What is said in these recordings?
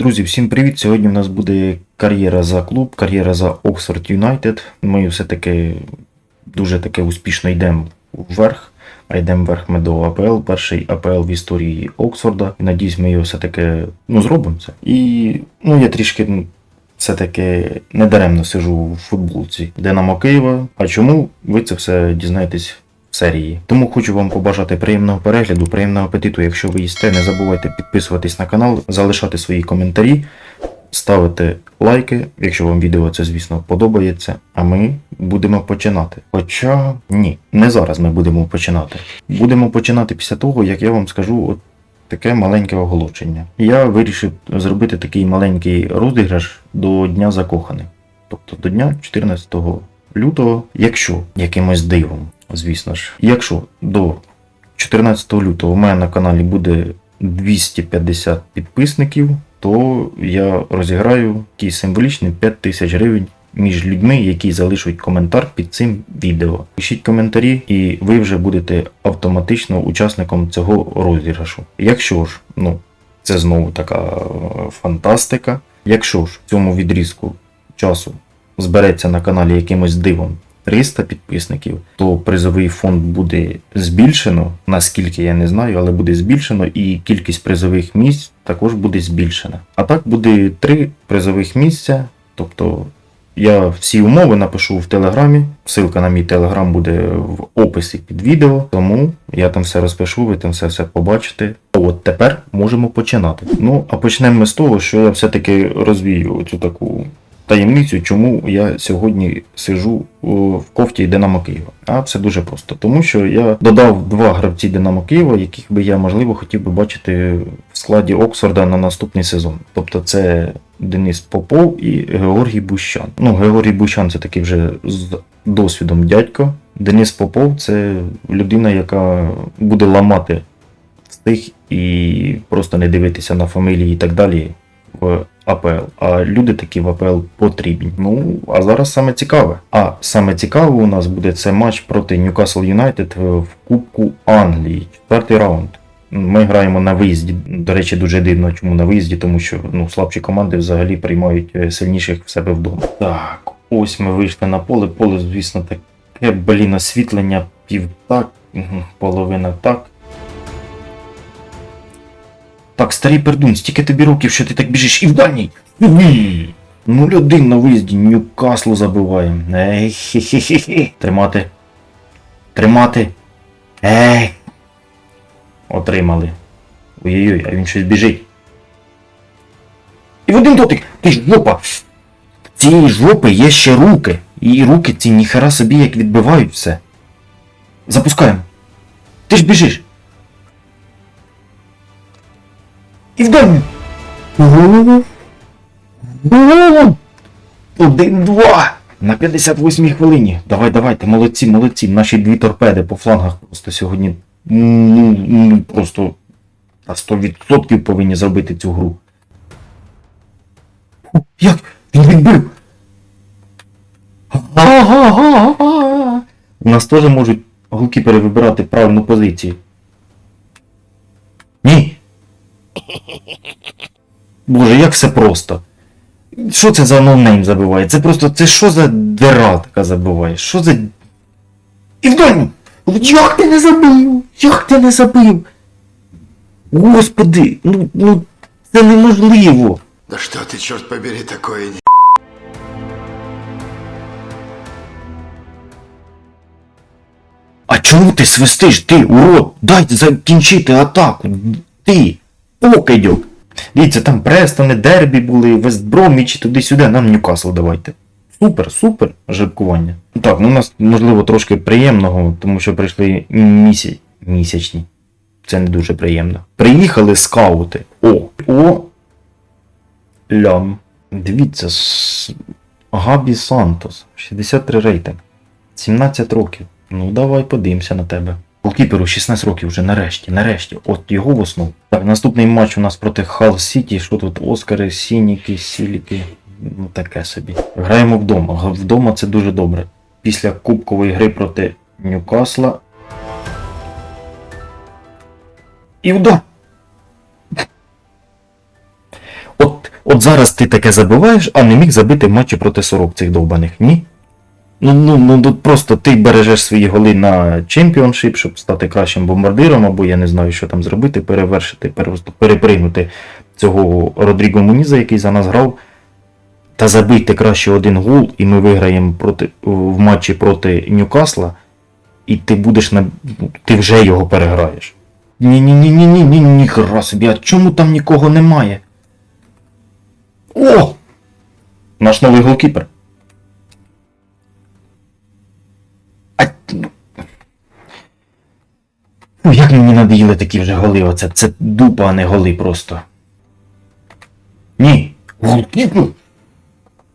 Друзі, всім привіт! Сьогодні в нас буде кар'єра за клуб, кар'єра за Oxford United. Ми все-таки дуже таки успішно йдемо вверх. А йдемо вверх ми до АПЛ, перший АПЛ в історії Оксфорда. Надіюсь, ми його все-таки ну, зробимо це. І ну, я трішки все-таки недаремно сижу в футболці Динамо Києва. А чому ви це все дізнаєтесь серії? Тому хочу вам побажати приємного перегляду, приємного апетиту. Якщо ви їсте, не забувайте підписуватись на канал, залишати свої коментарі, ставити лайки, якщо вам відео це, звісно, подобається. А ми будемо починати. Хоча ні, не зараз ми будемо починати. Будемо починати після того, як я вам скажу от таке маленьке оголошення. Я вирішив зробити такий маленький розіграш до Дня закоханих. Тобто до дня 14 лютого, якщо якимось дивом, звісно ж, якщо до 14 лютого у мене на каналі буде 250 підписників, то я розіграю такий символічний 5 тисяч гривень між людьми, які залишать коментар під цим відео. Пишіть коментарі, і ви вже будете автоматично учасником цього розіграшу. Якщо ж, ну, це знову така е, фантастика. Якщо ж в цьому відрізку часу збереться на каналі якимось дивом 300 підписників, то призовий фонд буде збільшено, наскільки я не знаю, але буде збільшено, і кількість призових місць також буде збільшена. А так буде три призових місця, тобто я всі умови напишу в телеграмі. Ссылка на мій телеграм буде в описі під відео, тому я там все розпишу, ви там все все побачите. От тепер можемо починати. Ну, а почнемо ми з того, що я все-таки розвію цю таку таємницю, чому я сьогодні сижу в кофті Динамо Києва. А все дуже просто. Тому що я додав два гравці Динамо Києва, яких би я можливо хотів би бачити в складі Оксфорда на наступний сезон. Тобто це Денис Попов і Георгій Бущан. Ну, Георгій Бущан це такий вже з досвідом дядько. Денис Попов це людина, яка буде ламати стих і просто не дивитися на фамілії і так далі в АПЛ. А люди такі в АПЛ потрібні. Ну, а зараз саме цікаве. А саме цікаве у нас буде це матч проти Ньюкасл Юнайтед в Кубку Англії. Четвертий раунд. Ми граємо на виїзді. До речі, дуже дивно, чому на виїзді, тому що ну, слабші команди взагалі приймають е, сильніших в себе вдома. Так, ось ми вийшли на поле. Поле, звісно, таке, блін, освітлення пів так, половина так. Так, старий пердун, стільки тобі років, що ти так біжиш і в дальній. Ні. Нуль один на виїзді, Ньюкаслу забиваємо. Ей, хе-хе-хе. Тримати. Тримати. Ей. Отримали. Ой-ой-ой, а він щось біжить. І в один дотик. Ти ж жопа. Цієї жопи є ще руки. І руки ці ніхера собі як відбивають все. Запускаємо. Ти ж біжиш. І в дальню. Один-два. На 58-й хвилині. Давай, давайте, молодці, молодці. Наші дві торпеди по флангах просто сьогодні. Ну, ну, просто на 100% повинні зробити цю гру. Як? Він відбив! У нас теж можуть голкіпери вибирати правильну позицію. Ні! Боже, як все просто. Що це за ноунейм забиває? Це просто, це що за дира така забиває? Що за... І в! Як ти не забив? Як ти не забив? Господи, ну, ну це неможливо. Да что ты, черт побери, такое не... А чому ти свистиш? Ти, урод, дай закінчити атаку. Ти, покидьок. Дивіться, там Престони, Дербі були, Вестброміч, туди-сюди, нам Ньюкасл давайте. Супер, супер жеребкування. Так, ну у нас можливо трошки приємного, тому що прийшли місяць, місячні. Це не дуже приємно. Приїхали скаути. О! О! Лям. Дивіться. Габі Сантос. 63 рейтинг. 17 років. Ну давай подивимося на тебе. Голкіперу 16 років вже нарешті, нарешті. От його в основу. Так, наступний матч у нас проти Хал Сіті. Що тут? Оскари, Сініки, Сіліки. Ну таке собі. Граємо вдома. Вдома це дуже добре. Після кубкової гри проти Ньюкасла. І удар! От От зараз ти таке забиваєш, а не міг забити матчі проти сорок цих довбаних, ні? Ну, ну, ну тут просто ти бережеш свої голи на чемпіоншип, щоб стати кращим бомбардиром, або я не знаю, що там зробити, перевершити, перепригнути цього Родріго Муніза, який за нас грав, та забити краще один гол, і ми виграємо проти, в матчі проти Ньюкасла, і ти будеш на. ну, ти вже його переграєш. Ні, ні, ні, ні, ні, ні, ніхера собі, а чому там нікого немає? О! Наш новий голкіпер. Надоїли такі вже голи, оце. Це дупа, а не голи просто. Ні, голкіпер.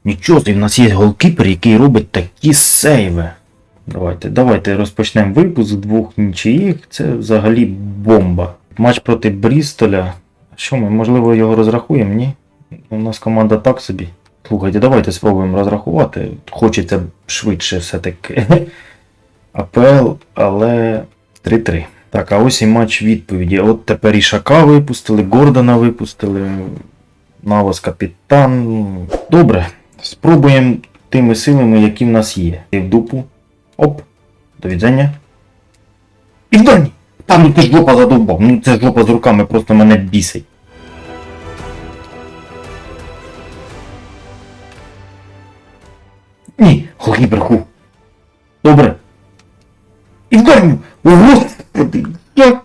Нічого, собі, в нас є голкіпер, який робить такі сейви. Давайте, давайте розпочнемо випуск двох нічиїх. Це взагалі бомба. Матч проти Брістоля. Що ми, можливо, його розрахуємо, ні? У нас команда так собі. Слухайте, давайте спробуємо розрахувати. Хочеться швидше все-таки. АПЛ, але 3-3. Так, а ось і матч відповіді. От тепер і Шака випустили, Гордона випустили. Навас капітан. Добре. Спробуємо тими силами, які в нас є. І в дупу. Оп. До відзення. І в дані! Там ну ти ж жопа задовбав. Ну це жопа з руками просто мене бісить. Ні, голкіпер ху. Добре. І в даню! О, Господи! Я...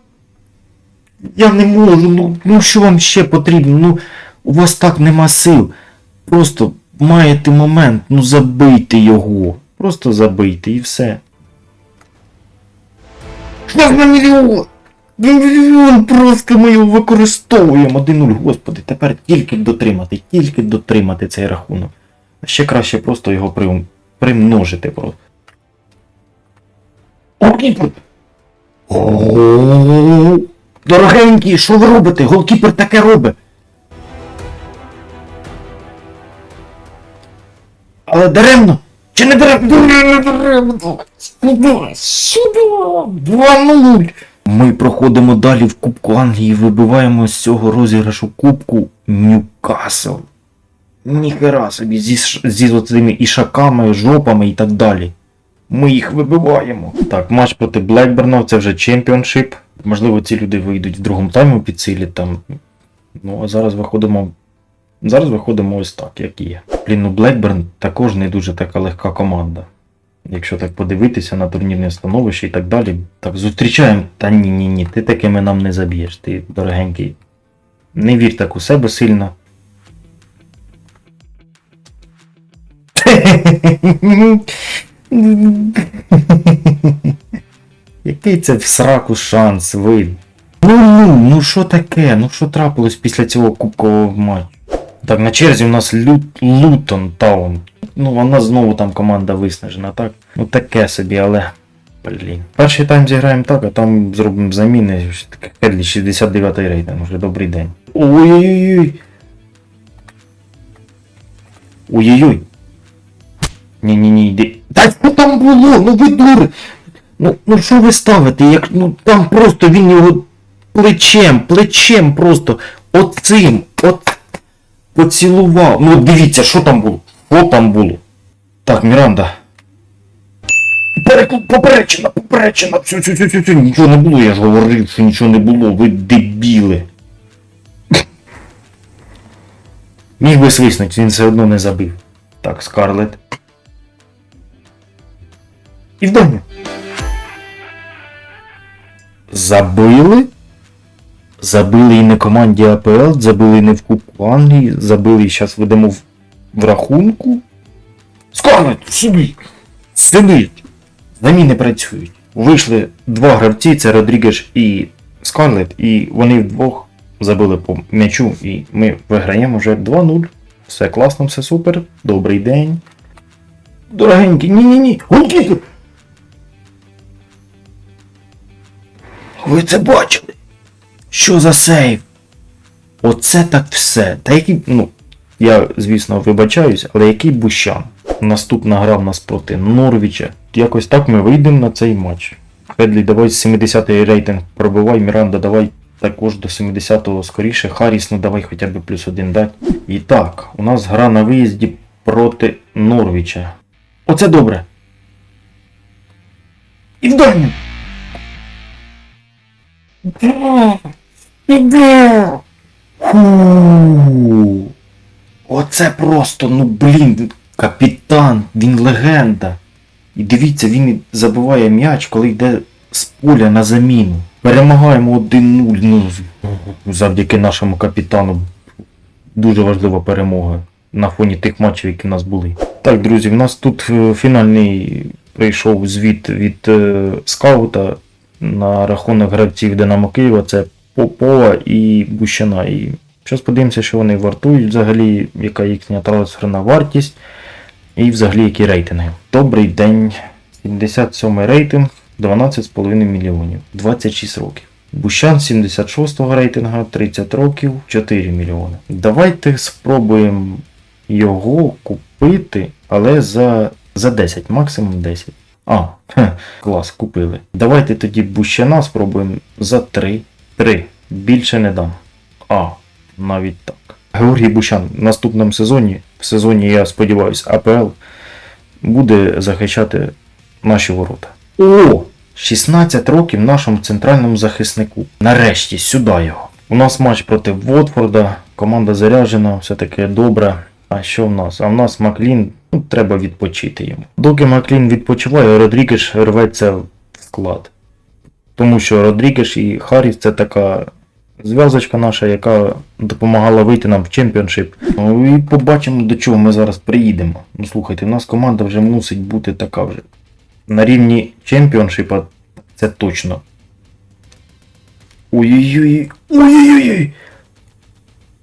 Я не можу, ну, ну що вам ще потрібно? Ну, у вас так нема сил. Просто маєте момент, ну забийте його. Просто забийте і все. Шлях на мільйон! Мільйон просто ми його використовуємо. 1-0, господи, тепер тільки дотримати, тільки дотримати цей рахунок. А ще краще просто його прим... примножити просто. О, Дорогенький, що ви робите? Голкіпер таке робить. Але даремно! Чи не даремно? Сюди! 2-0! Ми проходимо далі в Кубку Англії і вибиваємо з цього розіграшу Кубку Ньюкасл. Ніхера собі зі, ш- зі цими ішаками, жопами і так далі. Ми їх вибиваємо. Так, матч проти Блекберна, це вже чемпіоншип. Можливо, ці люди вийдуть в другому тайму підсилять там. Ну, а зараз виходимо. Зараз виходимо ось так, як є. Блін, ну Блекберн також не дуже така легка команда. Якщо так подивитися на турнірне становище і так далі. Так, зустрічаємо. Та ні, ні, ні, ти такими нам не заб'єш, ти дорогенький. Не вір так у себе сильно. Який це в сраку шанс ви? Ну ну, ну що таке? Ну що трапилось після цього кубкового матчу? Так, на черзі у нас Лю... Лутон Таун. Ну, вона знову там команда виснажена, так? Ну таке собі, але. Блін. Перший тайм зіграємо так, а там зробимо заміни. Хедлі 69 рейтинг, вже добрий день. Ой-ой-ой. Ой-ой-ой. Ні-ні-ні, йди. Та що там було? Ну ви дури! Ну, ну що ви ставите? Як, ну там просто він його плечем, плечем просто оцим, от поцілував. Ну от дивіться, що там було? Що там було? Так, Міранда. Поперечена, поперечена. Цю, цю, цю, цю, цю. Нічого не було, я ж говорив, що нічого не було, ви дебіли. Міг би свиснути, він все одно не забив. Так, Скарлет. І в домі. Забили? Забили і не команді АПЛ, забили і не в Кубку Англії, забили і зараз ведемо в, в рахунку. Скарлет, сюди! Сидить! Заміни працюють. Вийшли два гравці, це Родрігеш і Скарлет, і вони вдвох забили по м'ячу, і ми виграємо вже 2-0. Все класно, все супер. Добрий день. Дорогенький, ні-ні-ні, голкіпер! Ви це бачили? Що за сейв? Оце так все. Та який, ну, я, звісно, вибачаюсь, але який бущан. Наступна гра в нас проти Норвіча. Якось так ми вийдемо на цей матч. Хедлі, давай 70-й рейтинг пробивай, Міранда, давай також до 70-го скоріше. Харріс, ну давай хоча б плюс один дать. І так, у нас гра на виїзді проти Норвіча. Оце добре. І дальню. Фу. Оце просто, ну блін, капітан, він легенда. І дивіться, він забиває м'яч, коли йде з поля на заміну. Перемагаємо 1-0, ну, завдяки нашому капітану. Дуже важлива перемога на фоні тих матчів, які в нас були. Так, друзі, в нас тут е, фінальний прийшов звіт від е, скаута на рахунок гравців Динамо Києва. Це Попова і Бущина. І зараз подивимося, що вони вартують взагалі, яка їхня трансферна вартість. І взагалі які рейтинги. Добрий день. 77 рейтинг, 12,5 мільйонів, 26 років. Бущан 76-го рейтинга, 30 років, 4 мільйони. Давайте спробуємо його купити, але за, за 10, максимум 10. А, хе, клас, купили. Давайте тоді Бущана спробуємо за 3. 3. Більше не дам. А, навіть так. Георгій Бущан в наступному сезоні, в сезоні, я сподіваюся, АПЛ буде захищати наші ворота. О! 16 років нашому центральному захиснику. Нарешті сюди його. У нас матч проти Вотфорда. Команда заряджена, все таке добре. А що в нас? А в нас Маклін, ну, треба відпочити йому. Доки Маклін відпочиває, Родрігеш рветься в склад. Тому що Родрігеш і Харріс це така зв'язочка наша, яка допомагала вийти нам в чемпіоншип. Ну і побачимо, до чого ми зараз приїдемо. Ну слухайте, у нас команда вже мусить бути така вже. На рівні чемпіоншипа це точно. Ой-ой-ой. Ой-ой-ой.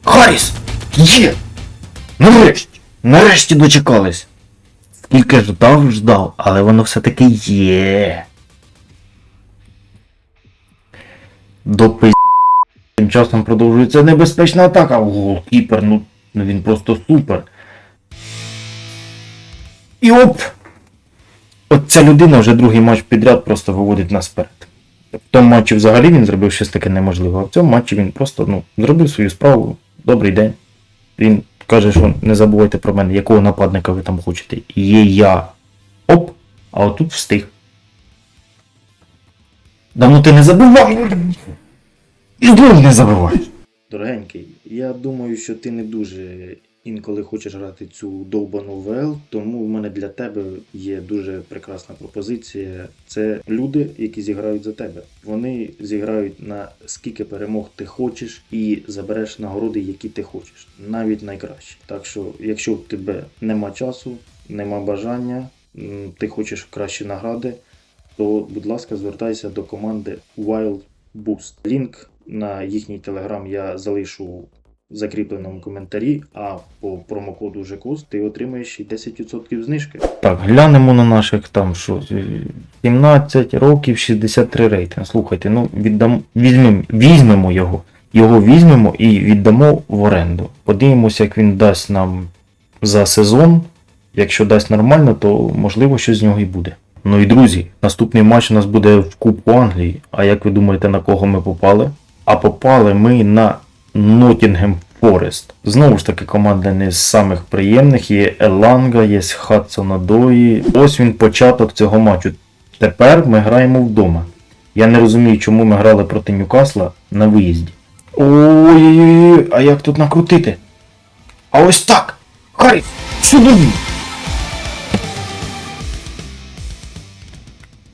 Харріс! Є! Нарешті! Нарешті дочекались! Скільки ждав, ждав, але воно все-таки є. До пи... Тим часом продовжується небезпечна атака. Голкіпер, ну, ну він просто супер. І оп! От ця людина вже другий матч підряд просто виводить нас вперед. В тому матчі взагалі він зробив щось таке неможливе, а в цьому матчі він просто ну, зробив свою справу. Добрий день. Він каже, що не забувайте про мене, якого нападника ви там хочете. Є я. Оп! А отут встиг. Да ну ти не забувай! І знову не забувай! Дорогенький, я думаю, що ти не дуже інколи хочеш грати цю довбану ВЛ, тому в мене для тебе є дуже прекрасна пропозиція. Це люди, які зіграють за тебе. Вони зіграють на скільки перемог ти хочеш і забереш нагороди, які ти хочеш, навіть найкращі. Так що, якщо в тебе нема часу, нема бажання, ти хочеш кращі награди, то, будь ласка, звертайся до команди Wild Boost. Лінк на їхній телеграм я залишу закріпленому коментарі, а по промокоду ЖКУС ти отримаєш ще 10% знижки. Так, глянемо на наших там що. 17 років 63 рейтинг. Слухайте, ну віддам, візьмемо, візьмемо його. Його візьмемо і віддамо в оренду. Подивимося, як він дасть нам за сезон. Якщо дасть нормально, то можливо щось з нього і буде. Ну і друзі, наступний матч у нас буде в Кубку Англії. А як ви думаєте, на кого ми попали? А попали ми на Ноттінгем Форест. Знову ж таки, команда не з самих приємних. Є Еланга, є Хадсона Дої. Ось він початок цього матчу. Тепер ми граємо вдома. Я не розумію, чому ми грали проти Ньюкасла на виїзді. Ой, а як тут накрутити? А ось так! Харі! Сюди!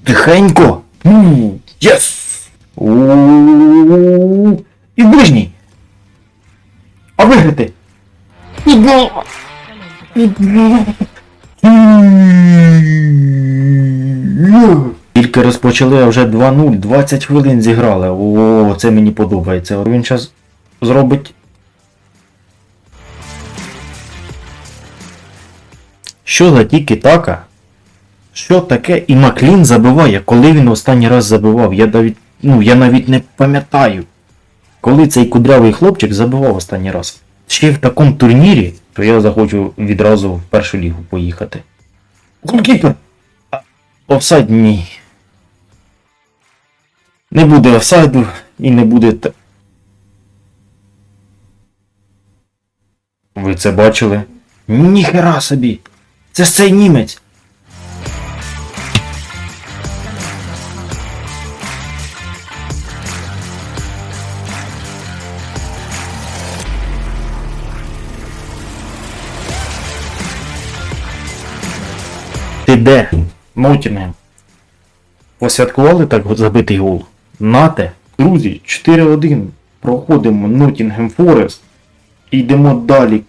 Тихенько! Ну, Єс! У-у-у-у. І ближній! Тільки розпочали, а вже 2-0, 20 хвилин зіграли. О, це мені подобається. Він зараз зробить. Що за тільки така? Що таке? І Маклін забиває. Коли він останній раз забивав? Я навіть, ну, я навіть не пам'ятаю. Коли цей кудрявий хлопчик забивав останній раз. Ще в такому турнірі, то я захочу відразу в першу лігу поїхати. Голкіпер! Офсайд. Не буде офсайду і не буде. Ви це бачили? Ніхера собі! Це ж цей німець! Ноутінгем. Посвяткували так забитий гол? Нате, друзі, 4-1. Проходимо Ноттінгем Форест і йдемо далі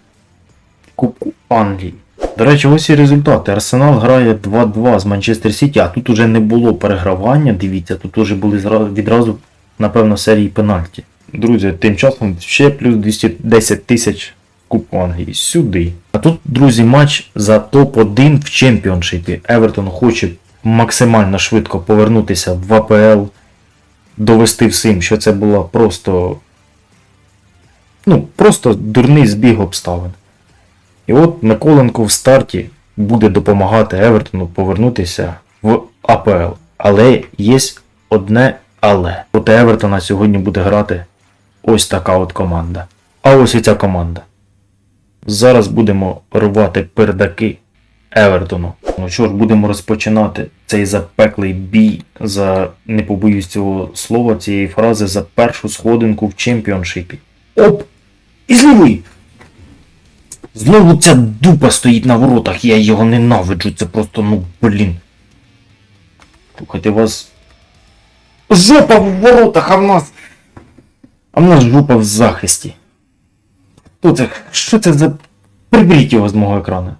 Кубку Англії. До речі, ось і результати. Арсенал грає 2-2 з Манчестер Сіті, а тут уже не було перегравання, дивіться, тут уже були відразу, напевно, серії пенальті. Друзі, тим часом ще плюс 210 тисяч Кубку Англії. Сюди. А тут, друзі, матч за топ-1 в чемпіоншипі. Евертон хоче максимально швидко повернутися в АПЛ, довести всім, що це була просто. Ну, просто дурний збіг обставин. І от Миколенко в старті буде допомагати Евертону повернутися в АПЛ. Але є одне але. Проти Евертона сьогодні буде грати ось така от команда. А ось і ця команда. Зараз будемо рвати передаки Евертону. Ну що ж, будемо розпочинати цей запеклий бій за, не побоюсь цього слова, цієї фрази, за першу сходинку в чемпіоншипі. Оп! І зловий! Знову ця дупа стоїть на воротах, я його ненавиджу, це просто, ну блін. Слухайте, вас. Жопа в воротах, а в нас. А в нас жопа в захисті. Це? Що це за. Приберіть його з мого екрану.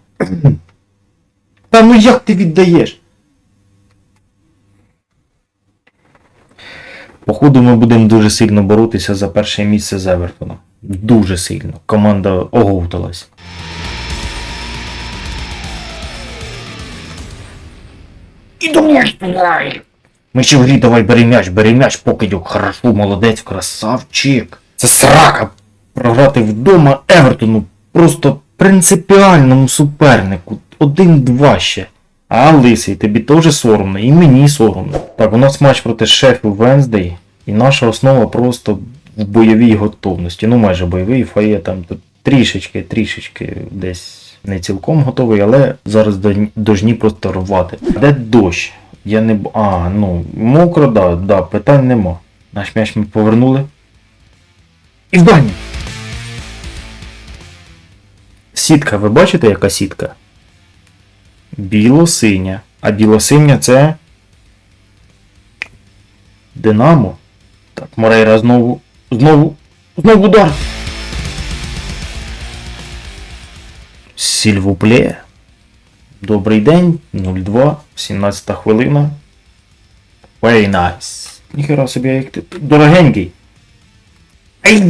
Та ну як ти віддаєш? Походу ми будемо дуже сильно боротися за перше місце з Евертоном. Дуже сильно. Команда оговталась. І думаєш, давай. Ми ще в грі давай бери м'яч, бери м'яч, покидьок, хорошо, молодець, красавчик. Це срака програти вдома Евертону просто принципіальному супернику. Один-два ще. А лисий, тобі теж соромно, і мені соромно. Так, у нас матч проти Шеффілд Венздей, і наша основа просто в бойовій готовності. Ну майже бойовий, фає там трішечки, трішечки десь не цілком готовий, але зараз дожні просто рвати. Де дощ? Я не. А, ну, мокро, да, да, питань нема. Наш м'яч ми повернули. І в! Сітка, ви бачите, яка сітка? Біло-синя. А біло-синя це. Динамо. Так, Морейра знову. Знову. Знову удар. Сільвуплє. Добрий день. 02. 17 хвилина. Very nice. Ніхера собі, як ти. Дорогенький. Ай,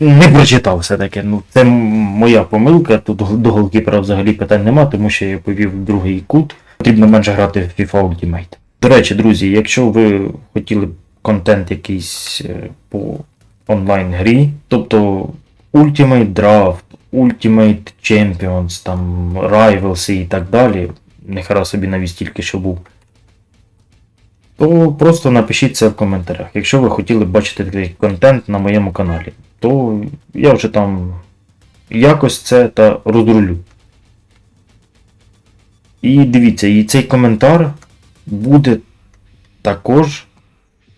не прочитав все-таки. Ну, це моя помилка. Тут до голкіпера взагалі питань нема, тому що я повів другий кут. Потрібно менше грати в FIFA Ultimate. До речі, друзі, якщо ви хотіли б контент якийсь е, по онлайн-грі, тобто Ultimate Draft, Ultimate Champions, там Rivals і так далі, нехера собі навіть тільки що був. То просто напишіть це в коментарях. Якщо ви хотіли бачити такий контент на моєму каналі, то я вже там якось це та розрулю. І дивіться, і цей коментар буде також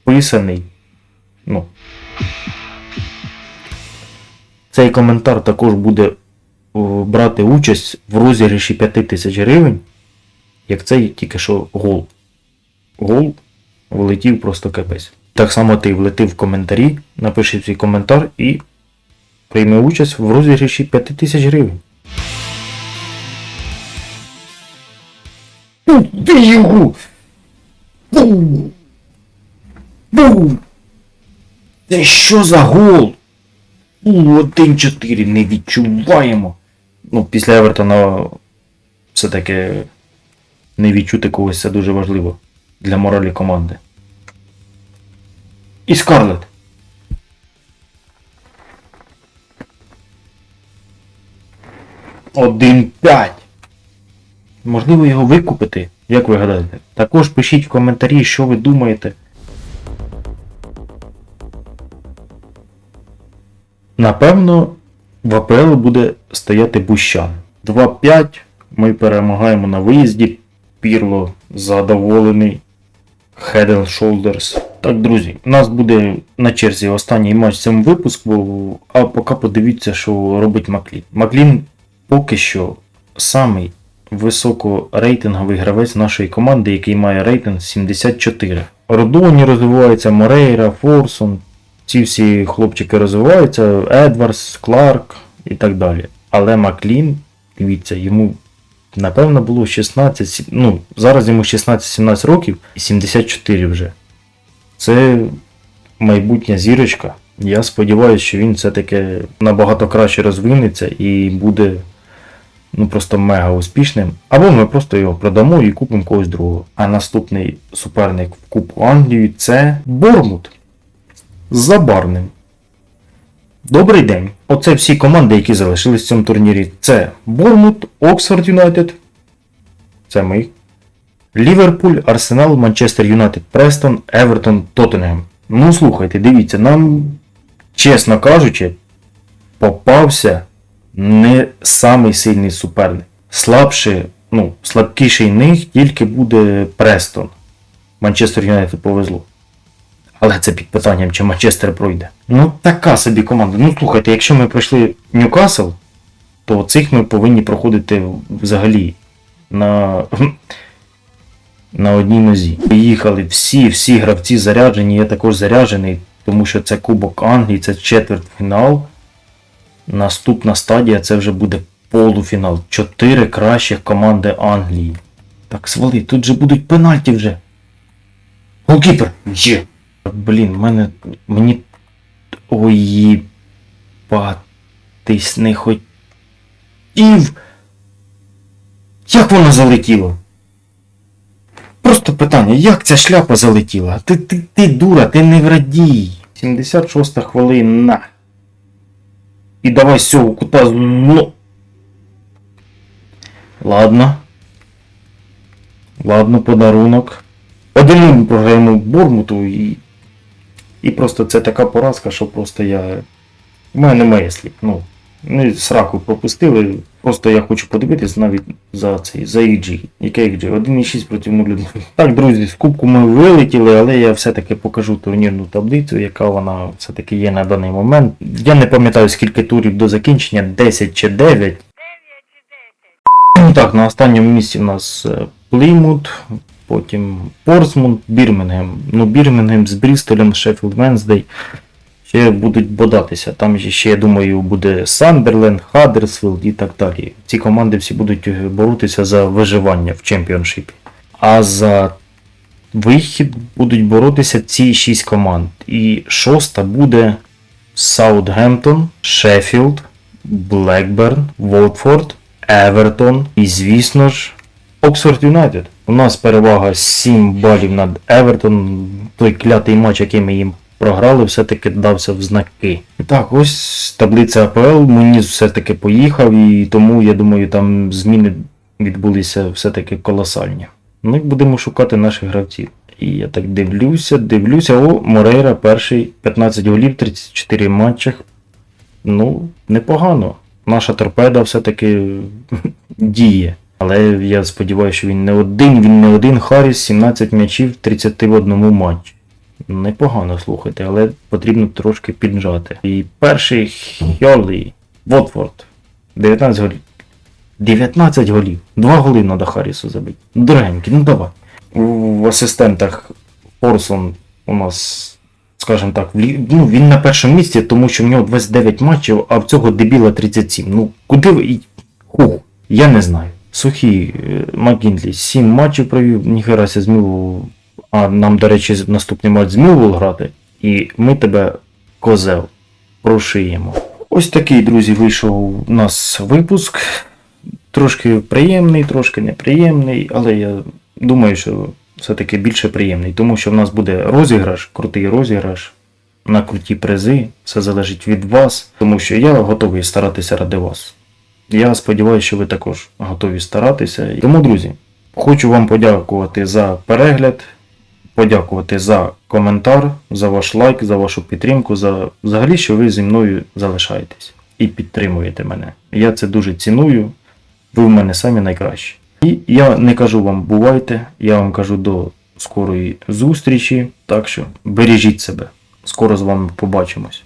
вписаний. Ну. Цей коментар також буде брати участь в розіграші 5000 гривень, як цей тільки що гол. Гол влетів просто капець. Так само ти влетив в коментарі, напиши свій коментар і прийми участь в розіграші 5000 гривень. Ну, ти його! Бу! Бу! Це що за гол? У, 1-4 не відчуваємо. Ну, після Евертона все-таки не відчути когось це дуже важливо для моралі команди. І Скарлет. Один п'ять. Можливо його викупити, як ви гадаєте? Також пишіть в коментарі, що ви думаєте. Напевно, в АПЛ буде стояти Бущан. 2-5. Ми перемагаємо на виїзді. Пірло задоволений. Head and Shoulders. Так, друзі, у нас буде на черзі останній матч цьому випуску, а поки подивіться, що робить Маклін. Маклін поки що самий високорейтинговий гравець нашої команди, який має рейтинг 74. Родоні розвивається, Морейра, Форсон. Ці всі хлопчики розвиваються, Едвардс, Кларк і так далі. Але Маклін, дивіться, йому напевно було 16, ну, зараз йому 16-17 років і 74 вже. Це майбутня зірочка. Я сподіваюся, що він все-таки набагато краще розвинеться і буде ну просто мега успішним. Або ми просто його продамо і купимо когось другого. А наступний суперник в Кубку Англії це Бормут з забарним. Добрий день. Оце всі команди, які залишились в цьому турнірі. Це Бормут, Оксфорд Юнайтед. Це ми. Ліверпуль, Арсенал, Манчестер Юнайтед, Престон, Евертон, Тоттенгем. Ну слухайте, дивіться, нам, чесно кажучи, попався не самий сильний суперник. Слабше, ну, слабкіший них тільки буде Престон. Манчестер Юнайтед повезло. Але це під питанням, чи Манчестер пройде. Ну, така собі команда. Ну, слухайте, якщо ми пройшли Ньюкасл, то цих ми повинні проходити взагалі на, на одній нозі. Приїхали всі, всі гравці заряджені, я також заряджений, тому що це Кубок Англії, це четвертьфінал. Наступна стадія це вже буде полуфінал. Чотири кращих команди Англії. Так, свали, тут же будуть пенальті вже. Голкіпер! Є! Блін, мене. Мені. Ой, їбатись не хотів. Як воно залетіло? Просто питання, як ця шляпа залетіла? Ти, ти, ти дура, ти не врадій. 76 хвилина. І давай з цього кута з- ну. Ладно. Ладно, подарунок. Один програємо Бормуту і. І просто це така поразка, що просто я. У мене немає слів. Ну, ми сраку пропустили. Просто я хочу подивитись навіть за цей, за XG. Яке XG? 1,6 проти 0,1. Так, друзі, з кубку ми вилетіли, але я все-таки покажу турнірну таблицю, яка вона все-таки є на даний момент. Я не пам'ятаю скільки турів до закінчення, 10 чи 9. Ну Так, на останньому місці у нас е, Плімут, потім Портсмут, Бірмінгем. Ну, Бірмінгем з Брістолем, Шеффілд Венздей ще будуть бодатися. Там ще, я думаю, буде Сандерленд, Хаддерсфілд і так далі. Ці команди всі будуть е, боротися за виживання в чемпіоншипі. А за вихід будуть боротися ці шість команд. І шоста буде Саутгемптон, Шеффілд, Блекберн, Волтфорд, Евертон і, звісно ж, Оксфорд Юнайтед. У нас перевага 7 балів над Евертон. Той клятий матч, який ми їм програли, все-таки дався в знаки. Так, ось таблиця АПЛ. Муніс все-таки поїхав, і тому я думаю, там зміни відбулися все-таки колосальні. Ну і будемо шукати наших гравців. І я так дивлюся, дивлюся. О, Морейра перший 15 голів, 34 матчах. Ну, непогано. Наша торпеда все-таки діє. Але я сподіваюся, що він не один, він не один Харріс, 17 м'ячів, 31 матчі. Непогано слухайте, але потрібно трошки піджати. І перший Хьолі, Вотфорд, 19 голів. 19 голів. Два голи треба Харрісу забити. Дорогенький, ну давай. В асистентах Форсон у нас, скажімо так, ну, він на першому місці, тому що в нього 29 матчів, а в цього дебіла 37. Ну, куди ви. Хух, я не знаю. Сухий е, Макінлі 7 матчів провів, ніхерася з Мілвол. А нам, до речі, наступний матч з Мілвол грати. І ми тебе, козел, прошиємо. Ось такий, друзі, вийшов у нас випуск. Трошки приємний, трошки неприємний, але я думаю, що все-таки більше приємний, тому що в нас буде розіграш, крутий розіграш на круті призи. Все залежить від вас, тому що я готовий старатися ради вас. Я сподіваюся, що ви також готові старатися. Тому, друзі, хочу вам подякувати за перегляд, подякувати за коментар, за ваш лайк, за вашу підтримку, за взагалі, що ви зі мною залишаєтесь. і підтримуєте мене. Я це дуже ціную. Ви в мене самі найкращі. І я не кажу вам бувайте, я вам кажу до скорої зустрічі. Так що бережіть себе. Скоро з вами побачимось.